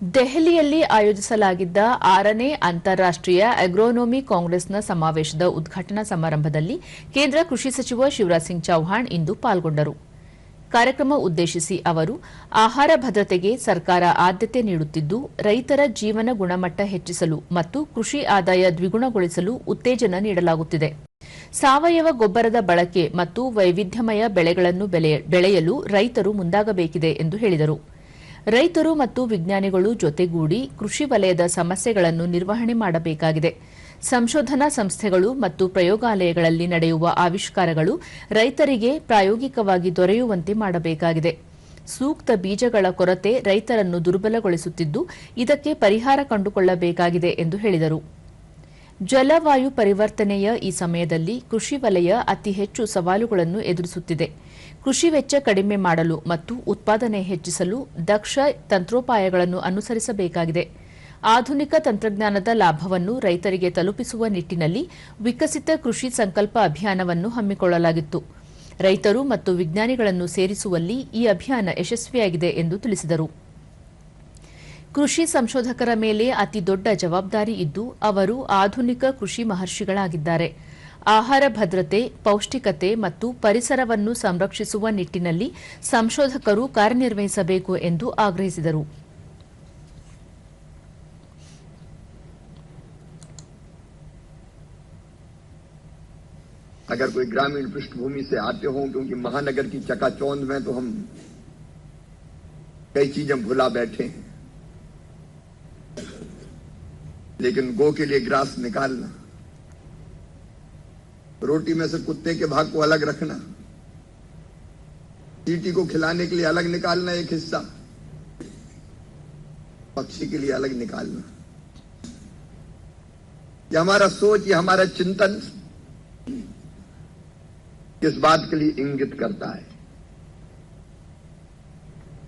ದೆಹಲಿಯಲ್ಲಿ ಆಯೋಜಿಸಲಾಗಿದ್ದ ಆರನೇ ಅಂತಾರಾಷ್ಟೀಯ ಅಗ್ರೋನೋಮಿ ಕಾಂಗ್ರೆಸ್ನ ಸಮಾವೇಶದ ಉದ್ಘಾಟನಾ ಸಮಾರಂಭದಲ್ಲಿ ಕೇಂದ್ರ ಕೃಷಿ ಸಚಿವ ಶಿವರಾಜ್ ಸಿಂಗ್ ಚೌಹಾಣ್ ಇಂದು ಪಾಲ್ಗೊಂಡರು. ಕಾರ್ಯಕ್ರಮ ಉದ್ದೇಶಿಸಿ ಅವರು, ಆಹಾರ ಭದ್ರತೆಗೆ ಸರ್ಕಾರ ಆದ್ಯತೆ ನೀಡುತ್ತಿದ್ದು, ರೈತರ ಜೀವನ ಗುಣಮಟ್ಟ ಹೆಚ್ಚಿಸಲು ಮತ್ತು ಕೃಷಿ ಆದಾಯ ದ್ವಿಗುಣಗೊಳಿಸಲು ಉತ್ತೇಜನ ನೀಡಲಾಗುತ್ತಿದೆ. ಸಾವಯವ ಗೊಬ್ಬರದ ಬಳಕೆ ಮತ್ತು ವೈವಿಧ್ಯಮಯ ಬೆಳೆಗಳನ್ನು ಬೆಳೆಯಲು ರೈತರು ಮುಂದಾಗಬೇಕಿದೆ ಎಂದು ಹೇಳಿದರು. ರೈತರು ಮತ್ತು ವಿಜ್ಞಾನಿಗಳು ಜೊತೆಗೂಡಿ ಕೃಷಿ ವಲಯದ ಸಮಸ್ಯೆಗಳನ್ನು ನಿರ್ವಹಣೆ ಮಾಡಬೇಕಾಗಿದೆ. ಸಂಶೋಧನಾ ಸಂಸ್ಥೆಗಳು ಮತ್ತು ಪ್ರಯೋಗಾಲಯಗಳಲ್ಲಿ ನಡೆಯುವ ಆವಿಷ್ಕಾರಗಳು ರೈತರಿಗೆ ಪ್ರಾಯೋಗಿಕವಾಗಿ ದೊರೆಯುವಂತೆ ಮಾಡಬೇಕಾಗಿದೆ. ಸೂಕ್ತ ಬೀಜಗಳ ಕೊರತೆ ರೈತರನ್ನು ದುರ್ಬಲಗೊಳಿಸುತ್ತಿದ್ದು, ಇದಕ್ಕೆ ಪರಿಹಾರ ಕಂಡುಕೊಳ್ಳಬೇಕಾಗಿದೆ ಎಂದು ಹೇಳಿದರು. ಜಲವಾಯು ಪರಿವರ್ತನೆಯ ಈ ಸಮಯದಲ್ಲಿ ಕೃಷಿ ವಲಯ ಅತಿ ಹೆಚ್ಚು ಸವಾಲುಗಳನ್ನು ಎದುರಿಸುತ್ತಿದೆ. ಕೃಷಿ ವೆಚ್ಚ ಕಡಿಮೆ ಮಾಡಲು ಮತ್ತು ಉತ್ಪಾದನೆ ಹೆಚ್ಚಿಸಲು ದಕ್ಷ ತಂತ್ರೋಪಾಯಗಳನ್ನು ಅನುಸರಿಸಬೇಕಾಗಿದೆ. ಆಧುನಿಕ ತಂತ್ರಜ್ಞಾನದ ಲಾಭವನ್ನು ರೈತರಿಗೆ ತಲುಪಿಸುವ ನಿಟ್ಟಿನಲ್ಲಿ ವಿಕಸಿತ ಕೃಷಿ ಸಂಕಲ್ಪ ಅಭಿಯಾನವನ್ನು ಹಮ್ಮಿಕೊಳ್ಳಲಾಗಿತ್ತು. ರೈತರು ಮತ್ತು ವಿಜ್ಞಾನಿಗಳನ್ನು ಸೇರಿಸುವಲ್ಲಿ ಈ ಅಭಿಯಾನ ಯಶಸ್ವಿಯಾಗಿದೆ ಎಂದು ತಿಳಿಸಿದರು. ಕೃಷಿ ಸಂಶೋಧಕರ ಮೇಲೆ ಅತಿ ದೊಡ್ಡ ಜವಾಬ್ದಾರಿ ಇದ್ದು ಅವರು ಆಧುನಿಕ ಕೃಷಿ ಮಹರ್ಷಿಗಳಾಗಿದ್ದಾರೆ ಆಹಾರ ಭದ್ರತೆ ಪೌಷ್ಟಿಕತೆ ಮತ್ತು ಪರಿಸರವನ್ನು ಸಂರಕ್ಷಿಸುವ ನಿಟ್ಟಿನಲ್ಲಿ ಸಂಶೋಧಕರು ಕಾರ್ಯನಿರ್ವಹಿಸಬೇಕು ಎಂದು ಆಗ್ರಹಿಸಿದರು अगर कोई ग्रामीण पृष्ठभूमि से आते हों क्योंकि महानगर की चकाचौंध में तो हम कई चीजें भुला बैठे हैं लेकिन गो के लिए ग्रास निकालना। रोटी में से कुत्ते के भाग को अलग रखना। चीटी को खिलाने के लिए अलग निकालना एक हिस्सा। पक्षी के लिए अलग निकालना। ये हमारा सोच, ये हमारा चिंतन किस बात के लिए इंगित करता है।